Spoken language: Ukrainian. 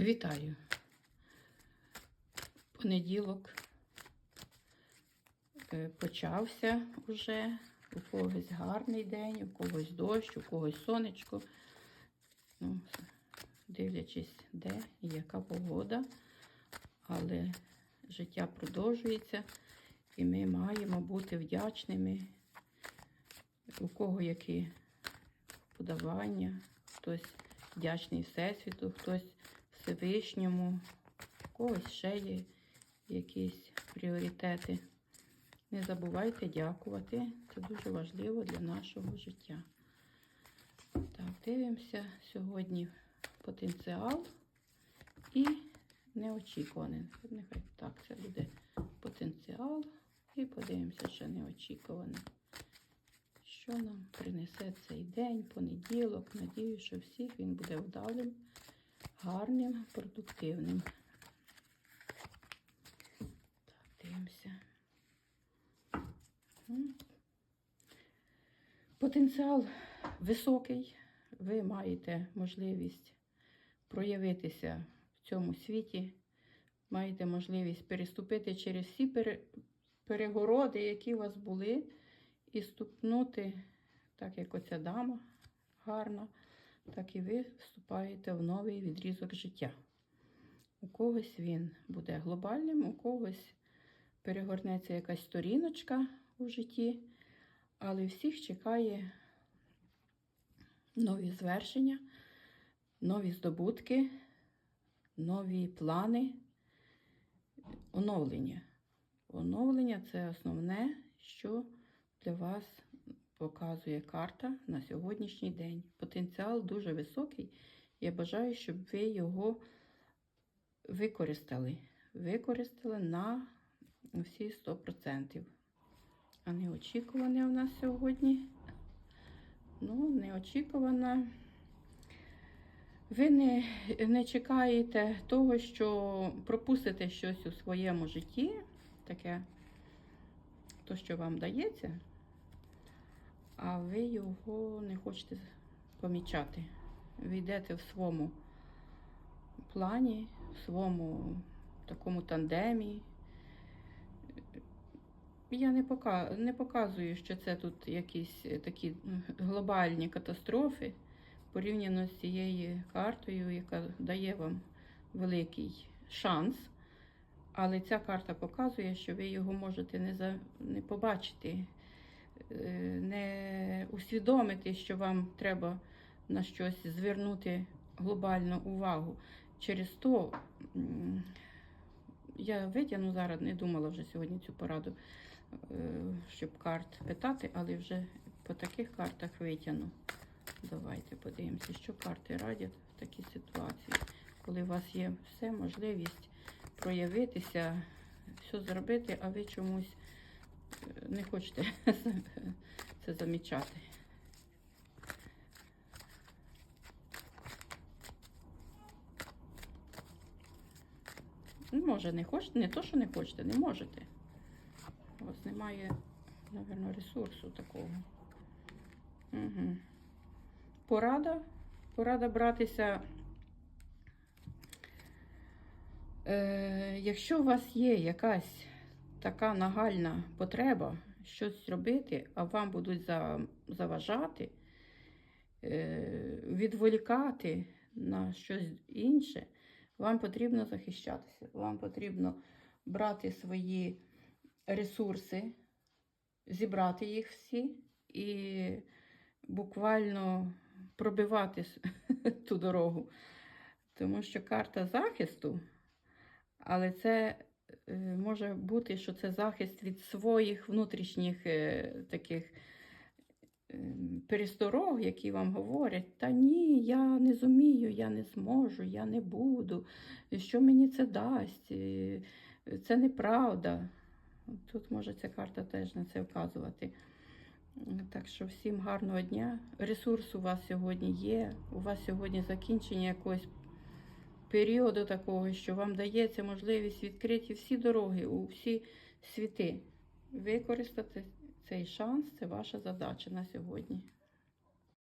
Вітаю. Понеділок е, почався уже. У когось гарний день, у когось дощ, у когось сонечко. Ну, дивлячись, де і яка погода. Але життя продовжується, і ми маємо бути вдячними, у кого які подавання, хтось вдячний Всесвіту, хтось Всевишньому, когось ще є якісь пріоритети. Не забувайте дякувати. Це дуже важливо для нашого життя. Так, дивимося сьогодні потенціал і неочікуваний. Нехай так, це буде потенціал. І подивимося, ще неочікуване. Що нам принесе цей день, понеділок. Надію, що всіх він буде вдалим, гарним, продуктивним. Так, дивимося. Потенціал високий. Ви маєте можливість проявитися в цьому світі, маєте можливість переступити через всі перегороди, які у вас були, і ступнути, так як оця дама гарна, так і ви вступаєте в новий відрізок життя. У когось він буде глобальним, у когось перегорнеться якась сторіночка у житті, але всіх чекає нові звершення, нові здобутки, нові плани, оновлення. Оновлення це основне, що для вас показує карта на сьогоднішній день. Потенціал дуже високий. Я бажаю, щоб ви його використали. Використали на всі 100%. А неочікуване у нас сьогодні. Ну, неочікувана. Ви не, не чекаєте того, що пропустите щось у своєму житті, таке, то, що вам дається, а ви його не хочете помічати. Ви йдете в своєму плані, в своєму такому тандемі. Я не, пока, не показую, що це тут якісь такі глобальні катастрофи порівняно з цією картою, яка дає вам великий шанс. Але ця карта показує, що ви його можете не, за, не побачити, е, не усвідомити, що вам треба на щось звернути глобальну увагу. Через то я витягну зараз, не думала вже сьогодні цю пораду, е, щоб карт питати, але вже по таких картах витягну. Давайте подивимося, що карти радять в такій ситуації, коли у вас є все можливість проявитися, все зробити, а ви чомусь е, не хочете це замічати. Ну, Може, не хочете, не то, що не хочете, не можете. У вас немає, мабуть, ресурсу такого. Угу. Порада. Порада братися. Е, якщо у вас є якась така нагальна потреба щось зробити, а вам будуть за, заважати, е, відволікати на щось інше, вам потрібно захищатися. Вам потрібно брати свої ресурси, зібрати їх всі і буквально пробивати ту дорогу. Тому що карта захисту, але це може бути, що це захист від своїх внутрішніх е, таких е, пересторог, які вам говорять, та ні, я не зумію, я не зможу, я не буду, що мені це дасть, Е, це неправда. Тут може ця карта теж на це вказувати. Так що всім гарного дня. Ресурс у вас сьогодні є. У вас сьогодні закінчення якогось періоду такого, що вам дається можливість відкриті всі дороги у всі світи. Використати цей шанс це ваша задача на сьогодні.